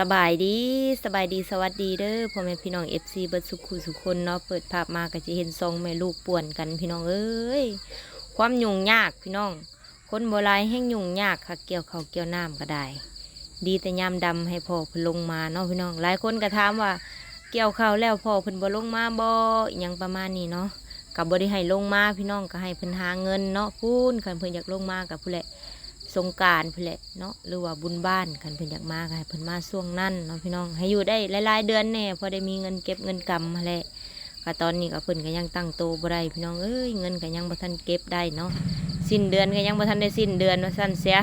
สบายดีสบายดีสวัสดีเด้อพ่อแม่พี่น้องเอฟซีเบิร์ดสุขุสุคนเนาะเปิดภาพมาก็จะเห็นทรงแม่ลูกป่วนกันพี่น้องเอ้ยความยุ่งยากพี่น้อง คนโบราณแห้งยุ่งยากค่ะเกี่ยวเขาวเกี่ยวน้ำก็ได้ ดีแต่ยามดำให้พ่อพิ่นลงมาเนาะพี่น้องหลายคนก็ถามว่า เกี่ยวข้าวแล้วพ่อเพิ่นบ่ลงมาบ่อยังประมาณนี้เนาะกับบ่ได้ให้ลงมาพี่น้องก็ให้เพิ่นหาเงินเนาะพูนคันเพิ่นอยากลงมากับผู้แหละ สงการเพื่นแหละเนาะหรือว่าบุญบ้านกันเพิ่นอยากมาก็ให้เพิ่นมาช่วงนั้นเนาะพี่น้อง ให้อยู่ได้หลายๆเดือนแน่พอได้มีเงินเก็บเงินกำมาแหละก็ตอนนี้ก็เพิ่นก็ยังตั้งโตบ่ได้พี่น้องเอ้ยเงินก็ยังบ่ทันเก็บได้เนาะสิ้นเดือนก็ยังบ่ทันได้สิ้นเดือนว่าซั่นเสีย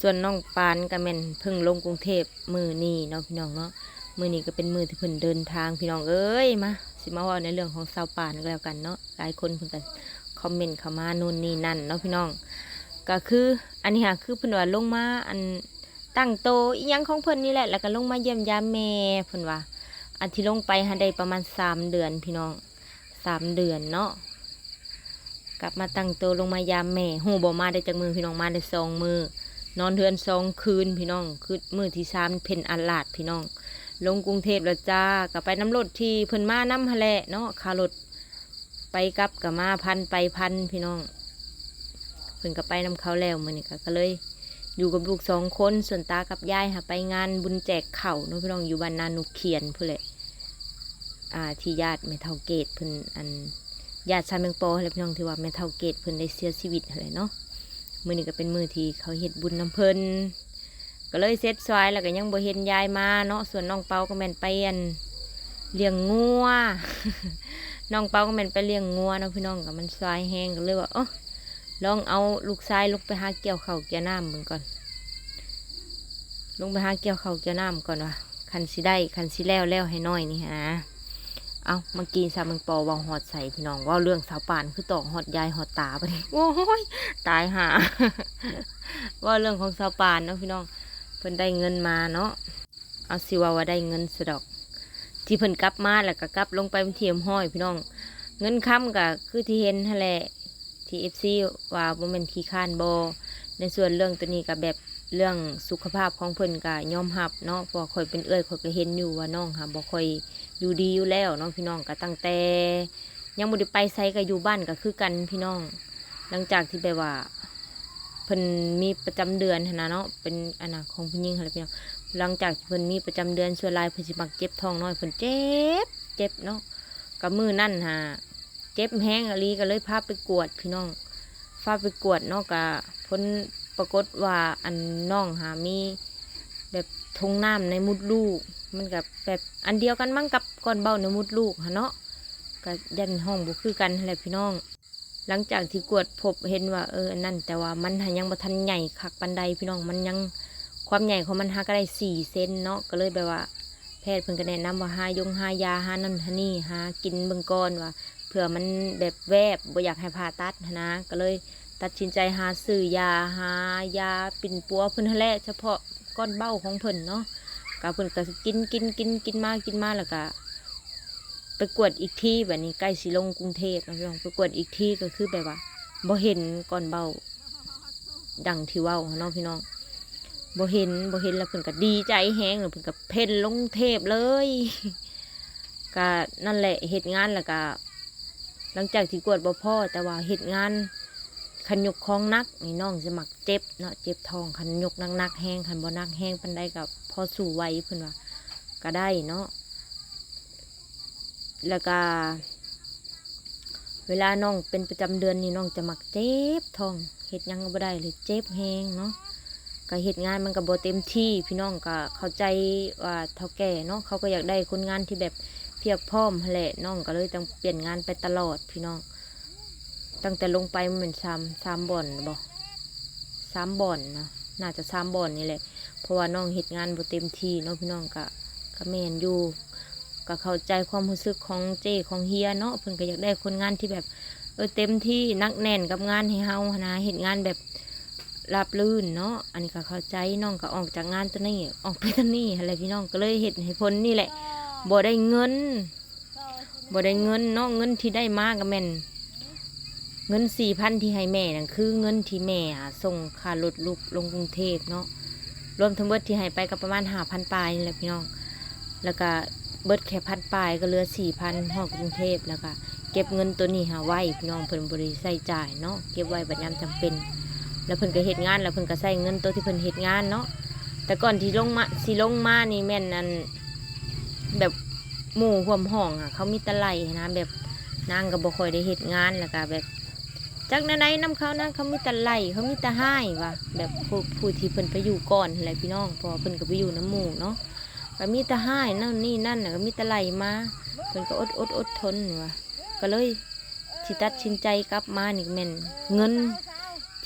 ส่วนน้องปานก็แม่นเพิ่งลงกรุงเทพมือนี้เนาะพี่น้องเนาะมือนี้ก็เป็นมือที่เพิ่นเดินทางพี่น้องเอ้ยมาสิมาว่าในเรื่องของสาวปานก็แล้วกันเนาะหลายคนเพิ่นก็คอมเมนต์เข้ามานู่นนี่นั่นเนาะพี่น้อง ก็คืออันนี้ค่ะคือเพิ่นว่าลงมาอันตั้งโตอีหยังของเพิ่นนี่แหละ แล้วก็ลงมาเยี่ยมยามแม่เพิ่นว่าอันที่ลงไปหันได้ประมาณสามเดือนพี่น้องสามเดือนเนาะกลับมาตั้งโตลงมายามแม่หูบ่มาได้จากมือพี่น้องมาได้สองมือนอนเทือนสองคืนพี่น้องคือมือที่สามเพนอัลลาดพี่น้อง ลงกรุงเทพแล้วจ้ากับไปน้ำรถที่เพิ่นมาน้ำฮะแหละเนาะค่ารถไปกลับกับมาพันไปพันพี่น้อง เพิ่นก็ไปนำเขาแล้วมื้อนี้ก็ก็เลย อยู่กับลูกสองคนส่วนตากับยายค่ะไปงานบุญแจกเข่าวเนาะพี่น้องอยู่บ้านนานุเขียนพุ่นแหละอ่าที่ญาติแม่เฒ่าเกตเพิ่นอันญาติชายเมืองปออะไรพี่น้องที่ว่าแม่เฒ่าเกตเพิ่นได้เสียชีวิตอะไรเนาะมื้อนี้ก็เป็นมื้อที่เขาเฮ็ดบุญนำเพิ่นก็เลยเซ็ตซอยแล้วก็ยังบ่เห็นยายมาเนาะส่วนน้องเปาก็แม่นไปอันเลี้ยงงัวน้องเปาก็แม่นไปเลี้ยงงัวเนาะพี่น้องก็มันซอยแห้งก็เลยว่าเออ ลองเอาลูกชายลงไปหาเกี่ยวเข่าเกี่ยวน้ำมึงก่อน ลงไปหาเกี่ยวเข่าเกี่ยวน้ำก่อนวะคันสิได้คันสิแล้วแล้วให้น้อยนี่ฮะเอาเมื่อกี้สาวเมึงปอวาหอดใส่พี่น้องว่าเรื่องสาวป่านคือตอกหอดยายหอดตาไปโอ้ยตายหาว่าเรื่องของสาวป่านเนาะพี่น้องเพิ่นได้เงินมาเนาะเอาสิว่าว่าได้เงินสะดอก ที่เพิ่นกลับมาแล้วก็กลับลงไปเป็นเทียมห้อยพี่น้อง เงินค้ำก็คือที่เห็นนั่นแหละ ทีเอฟซีว่าบ่แม่นขี้ข้านบอในส่วนเรื่องตัวนี้ก็แบบเรื่องสุขภาพของเพิ่นก็ยอมรับเนาะพอค่อยเป็นเอื้อยค่อยก็เห็นอยู่ว่าน้องค่ะบ่ค่อยอยู่ดีอยู่แล้วเนาะพี่น้องก็ตั้งแต่ ยังบ่ได้ไปไสก็อยู่บ้านก็คือกันพี่น้อง หลังจากที่แบบว่าเพิ่นมีประจำเดือนหั้นนะเนาะเป็นอันน่ะของผู้หญิงหั่นแหละพี่น้องหลังจากเพิ่นมีประจำเดือนส่วนลายเพิ่นสิมักเจ็บท้องน้อยเพิ่นเจ็บเจ็บเนาะก็มือนั่นฮะ เจ็บแห้งอะลีก็เลยพาไปกวดพี่น้องพาไปกวดนาะกะพ้นปรากฏว่าอันน้องหามีแบบทงน้ำในมุดลูก มันกับแบบอันเดียวกันมั้งกับก้อนเบ้าในมุดลูกฮะเนาะก็ยันห้องบุคือกันแหละพี่น้อง หลังจากที่กวดพบเห็นว่าเออนั่น แต่ว่ามันยังบ่ทันใหญ่คักปันใดพี่น้องมันยังความใหญ่ของมันหาก็ได้สี่เซนเนาะก็เลยแบบว่า แพทย์เพิ่นก็แนะนำว่าหายงหายาหานั่นหานี่หากินเบิ่งก่อนว่า เผื่อมันแบบแวบบ่อยากให้ผ่าตัดนะก็เลยตัดสินใจหาซื้อยาหายาปิ่นปัวเพิ่นแหละเฉพาะก้อนเบ้าของเพิ่นเนาะก็เพิ่นก็กินกินกินกินมากินมาแล้วก็ไปกวดอีกที่แบบนี้ใกล้สิลงกรุงเทพนะพี่น้องไปกวดอีกที่ก็คือแบบว่าบ่เห็นก้อนเบ้าดังที่เว้าเนาะพี่น้องบ่เห็นบ่เห็นแล้วเพิ่นก็ดีใจแฮงแล้วเพิ่นก็เพ่นลงเทพเลยก็นั่นแหละเหตุงานแล้วก็ หลังจากที่กวดบ่พ่อแต่ว่าเหตุงานขันยกของนักนี่น้องจะมักเจ็บเนาะเจ็บทองขันยกนักนักแห้งขันบ่นักแห้งปันใดกับพอสู่ไวเพิ่นว่าก็ได้เนาะแล้วก็เวลาน้องเป็นประจำเดือนนี่น้องจะมักเจ็บทองเฮ็ดยังก็บ่ได้เลยเจ็บแห้งเนาะก็เฮ็ดงานมันก็บ่เต็มที่พี่น้องก็เข้าใจว่าเท่าแก่เนาะเขาก็อยากได้คนงานที่แบบ เพียบพร้อมแหละน้องก็เลยต้องเปลี่ยนงานไปตลอดพี่น้อง ตั้งแต่ลงไปมันเป็นสามสามบ่อนบ่สามบ่อนนะน่าจะสามบ่อนนี่แหละ เพราะว่าน้องเฮ็ดงานบ่เต็มที่เนาะพี่น้องก็ก็แมนอยู่ก็เข้าใจความรู้สึกของเจ้ของเฮียเนาะเพิ่นก็อยากได้คนงานที่แบบเออเต็มที่นักแน่นกับงานให้เฮาหนะเฮ็ดงานแบบราบลื่นเนาะอันนี้ก็เข้าใจน้องก็ออกจากงานตัวนี้ออกไปตัวนี้อะไรพี่น้องก็เลยเฮ็ดให้ผลนี่แหละ บ่ได้เงินบ่ได้เงินเนาะเงินที่ได้มาก็แม่นเงินสี่พันที่ให้แม่นั่นคือเงินที่แม่ส่งค่ารถลูกลงกรุงเทพเนาะรวมทั้งเบิดที่ให้ไปก็ประมาณห้าพันปลายนี่แหละพี่น้อง แล้วก็เบิดแค่พันปลายก็เหลือสี่พันหอกกรุงเทพแล้วก็เก็บเงินตัวนี้หาไว้พี่น้องเพิ่นบริใส่จ่ายเนาะเก็บไว้บัดยามจำเป็น แล้วเพิ่นก็เฮ็ดงานแล้วเพิ่นก็ใส่เงินตัวที่เพิ่นเฮ็ดงานเนาะแต่ก่อนที่ลงมาสิลงมานี่แม่นอัน แบบหมู่ห่วมห้องอะ เขามีตะไลนะแบบนางก็บ่ค่อยได้เฮ็ดงานแล้วก็แบบจากนั้นไหนน้ำเขานะเขามีตะไลเขามีตะให้ว่ะแบบผู้ผู้ที่เพิ่นไปอยู่ก่อนอะไรพี่น้องพอเพิ่นก็ไปอยู่น้ำหมู่เนาะก็มีตะให้นั่นนี่นั่นน่ะก็มีตะไลมาเพิ่นก็อดอดอดทนว่ะก็เลยสิตัดสินใจกลับมานี่แม่นเงิน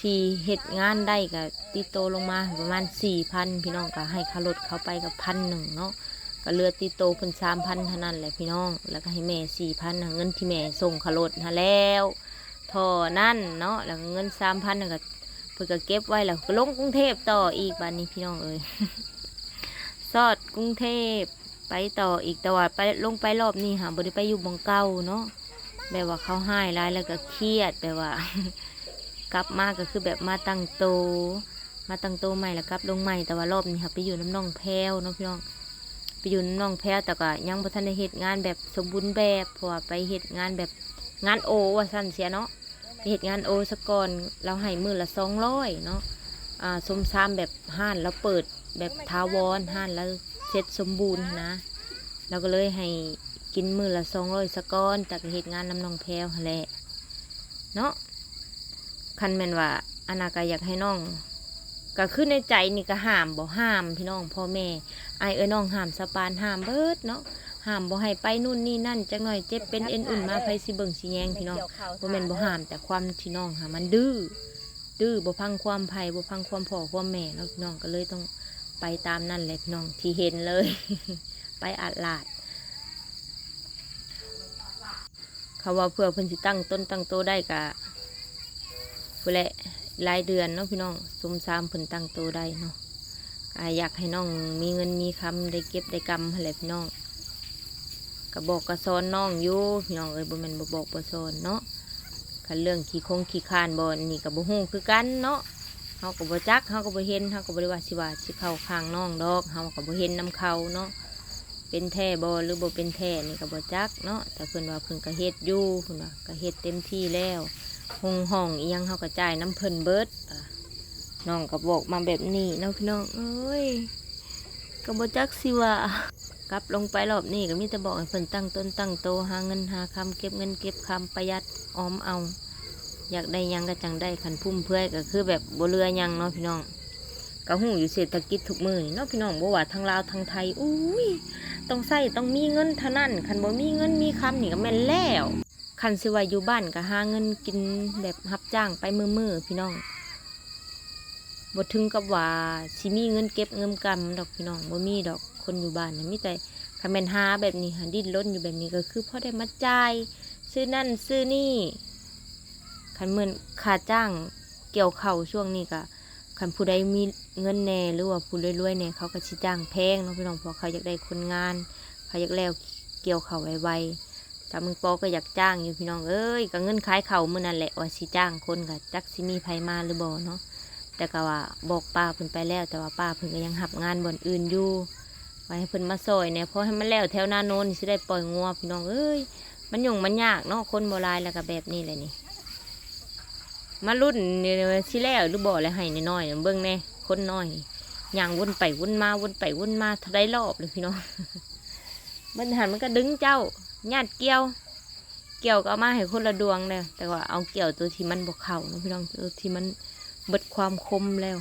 ที่เฮ็ดงานได้ก็ติดโตลงมาประมาณสี่พันพี่น้องก็ให้ค่ารถเขาไปกับพันหนึ่งเนาะ ก็เลือติดโตเพิ่นสามพันเท่านั้นแหละพี่น้อง แล้วก็ให้แม่สี่พันเงินที่แม่ส่งค่ารถหาแล้วทอนั่นเนาะแล้วเงินสามพันก็เพิ่นก็เก็บไว้แล้วก็ลงกรุงเทพต่ออีกบ้านนี้พี่น้องเอ้ยซอดกรุงเทพไปต่ออีกแต่ว่าไปลงไปรอบนี้หาบ่ได้ไปอยู่บงเก่าเนาะแบบว่าเขาให้ร้ายแล้วก็เครียดแบบว่า กลับมาก็คือแบบมาตั้งโต มาตั้งโตใหม่แล้วกลับลงใหม่แต่ว่ารอบนี้ค่ะไปอยู่น้ำน่องแพรวเนาะพี่น้อง ไปอยู่น้ำน่องแพรวแต่ก็ยังบ่ทันได้เฮ็ดงานแบบสมบูรณ์แบบเพราะว่าไปเฮ็ดงานแบบงานโอว่าสั้นเสียเนาะไปเฮ็ดงานโอสก่อนเราให้มือละสองร้อยเนาะอ่าสมซามแบบห้านแล้วเปิดแบบทาวรห้านแล้วเสร็จสมบูรณ์นะเราก็เลยให้กินมือละสองร้อยสก่อนแต่ก็เฮ็ดงานน้ำน่องแพรวแหละเนาะคันแม่นว่าอนาก็อยากให้น้อง ก็คือในใจนี่ก็ห้ามบ่ห้ามพี่น้องพ่อแม่ไอเอ้ยน้องห้ามสะปานห้ามเบิดเนาะห้ามบ่ให้ไปนู่นนี่นั่นจักหน่อยเจ็บเป็นเอ็นอุ่นมาไผสิเบิ่งสิแยงพี่น้องบ่แม่นบ่ห้ามแต่ความที่น้องหามันดื้อดื้อบ่พังความไผบ่พังความพ่อความแม่เนาะพี่น้องก็เลยต้องไปตามนั่นแหละพี่น้องที่เห็นเลย ไปอาดลาดเขาว่าเพื่อเพิ่นสิตั้งต้นตั้งโตได้กะผู้แหละ รายเดือนเนาะพี่น้องสมสามเพิ่นตั้งโตได้เนาะอยากให้น้องมีเงินมีคำได้เก็บได้กำอะไรพี่น้องก็บอกก็สอนน้องอยู่พี่น้องเอ้ยบ่แม่นบ่บอกบ่สอนเนาะคันเรื่องขี้คงขี้คานบ่นี่ก็บ่ฮู้คือกันเนาะเฮาก็บ่จักเฮาก็บ่เห็นเฮาก็บ่ได้ว่าสิว่าสิเข้าข้างน้องดอกเฮาก็บ่เห็นนํเขาเนาะเป็นแท้บ่หรือบ่เป็นแท้นี่ก็บ่จักเนาะแต่เพิ่นว่าเพิ่นก็เฮ็ดอยู่เพิ่นว่าก็เฮ็ดเต็มที่แล้ว หงห้องเอียงเขากระจายน้ำเพิ่นเบิดน้องก็บอกมาแบบนี้เนาะพี่น้องเอ้ยก็บ่จักสิว่ากลับลงไปรอบนี้ก็มีแต่บอกให้เพิ่นตั้งต้นตั้งโตหาเงินหาคำเก็บเงินเก็บคำประหยัดออมเอา อยากได้ยังก็จังได้ขันพุ่มเพื่อยก็คือแบบบ่เรือยังเนาะพี่น้องก็หูอยู่เศรษฐกิจทุกมือนี่เนาะพี่น้องบ่ว่าทางลาวทางไทยอุ้ยต้องใส่ต้องมีเงินเท่านั้นคันบ่มีเงินมีคำนี่ก็แม่นแล้ว คันสิว่าอยู่บ้านก็หาเงินกินแบบรับจ้างไปมือมือๆพี่น้องบ่ถึงกับว่าสิมีเงินเก็บเงินกำดอกพี่น้องบ่มีดอกคนอยู่บ้านน่ะมีแต่คันแม่นหาแบบนี้หันดิ้นรนอยู่แบบนี้ก็คือพอได้มาจ่ายซื้อนั่นซื้อนี่คันเหมือนค่าจ้างเกี่ยวเข่าช่วงนี้ก็คันผู้ใดมีเงินแน่หรือว่าผู้รวยๆเนี่ยเขาก็สิจ้างแพงเนาะพี่น้องเพราะเขาอยากได้คนงานเขาอยากแล้วเกี่ยวเข่าไวๆ ถ้ามึงปอก็อยากจ้างอยู่พี่น้องเอ้ยก็เงินขายเขามื่อนั่นแหละว่าสิจ้างคนกับจักสิมีไผมาหรือบ่เนาะแต่ก็ว่าบอกป้าเพิ่นไปแล้ว แต่ว่าป้าเพิ่นก็ยังหับงานบ่อนอื่นอยู่ไว้ให้เพิ่นมาซอยเนี่ยเพราะให้มันแล้วแถวหน้าโน้นสิได้ปล่อยงัวพี่น้องเอ้ยมันยุ่งมันยากเนาะคนโบราณแล้วก็แบบนี้แหละนี่มารุ่นนี่สิแล้วหรือบ่แล้วให้น้อยๆเบิ่งแน่คนน้อยย่างวนไปวนมาวนไปวนมาท่าไรรอบเลยพี่น้องมันหันมันก็ดึงเจ้า ญาติเกี่ยว เกี่ยวก็เอามาให้คนละดวงแล้วแต่ว่าเอาเกี่ยวตัวที่มันบกเข่านะพี่น้องตัวที่มันเบิดความคมแล้ว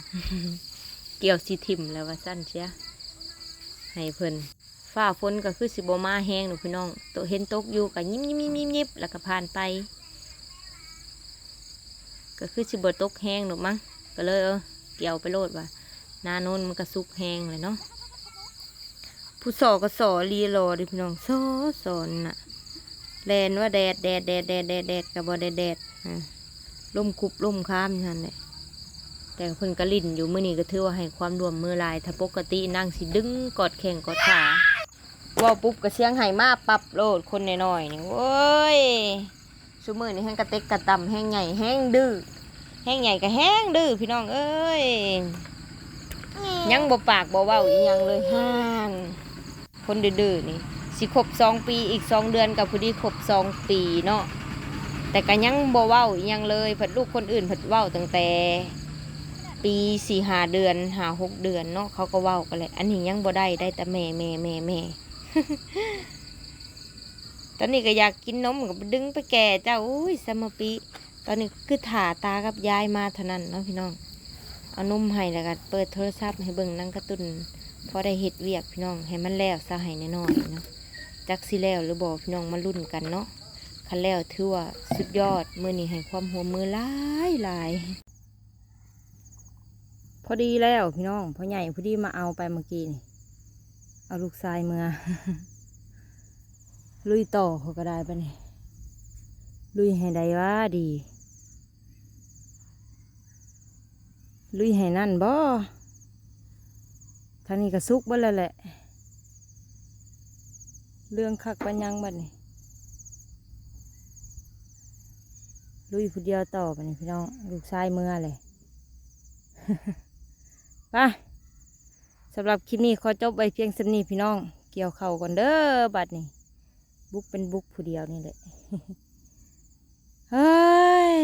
เกี่ยวสีทิมแล้วว่าสั้นเชียให้เพิ่นฝ้าฝนก็คือสิบมาแห้งหนูพี่น้องตัวเห็นตกอยู่ก็ยิ้มยิ้มยิ้มยิ้มยิ้มแล้วก็ผ่านไป ก็คือสิบตกแห้งหนูมั้งก็เลยเออเกี่ยวไปโลดว่านาโน้นมันก็สุกแห้งเลยเนาะ ผู้สอก็สอรีรอดิพี่น้องสอสอนน่ะแลนว่าแดดแดดแดดแดดแดดแดดกับบอแดดแดดล่มคุบล่มค้ามยันั่นแหละแต่เพิ่นก็ลิ่นอยู่มื้อนี้ก็ถือว่าให้ความร่วมมือลายถ้าปกตินั่งสิดึงกอดแข่งกอดขาว่าปุ๊บก็เสียงไห้มาปรับโลดคนน้อยๆนี่โว้ยชุมือนี่แห้งกระเต็กกระต่ำแห้งใหญ่แห้งดื้อแห้งใหญ่ก็แห้งดื้อพี่น้องเอ้ยยังบ่ปากบ่เว้าอีหยังเลยห่าน คนดื้อๆนี่สิครบสองปีอีกสองเดือนกับพอดีครบสองปีเนาะแต่ก็ยังบ่เว้าอีหยังเลยผัดลูกคนอื่นผัดเว้าตั้งแต่ ปีสี่หาเดือนหาหกเดือนเนาะเขาก็เว้ากันเลยอันนี้ยังบ่ได้ได้แต่แม่แม่แม่แม่ตอนนี้ก็อยากกินนมก็ดึงไปแก่เจ้าอุ้ยสมปี ตอนนี้คือถ่าตากับยายมาเท่านั้นเนาะพี่น้องเอานมให้แล้วก็เปิดโทรศัพท์ให้เบิ่งนั่งกระตุน พอได้เฮ็ดเวียกพี่น้องให้มันแล้วซะให้น้อยๆเนาะจักสิแล้วหรือบ่พี่น้องมาลุ้นกันเนาะคันแล้วถือว่าสุดยอดมือนี้ให้ความหัวมือหลายหลายพอดีแล้วพี่น้องพ่อใหญ่พอดีมาเอาไปเมื่อกี้นี่เอาลูกชายเมือลุยต่อเขาก็ได้ปะนี่ลุยให้ได้ว่าดี ลุยให้นั่นบ่ ทางนี้ก็สุกบ่แล้วแหละ เรื่องคักปัญญังบัดนี่ลุยผู้เดียวต่อไปนี่พี่น้องลูกชายเมื่อเลยไปสำหรับคลิปนี้ขอจบไว้เพียงสำนีพี่น้อง เกี่ยวเข่าก่อนเด้อบัดนี้บุกเป็นบุกผู้เดียวนี่แหละเฮ้ย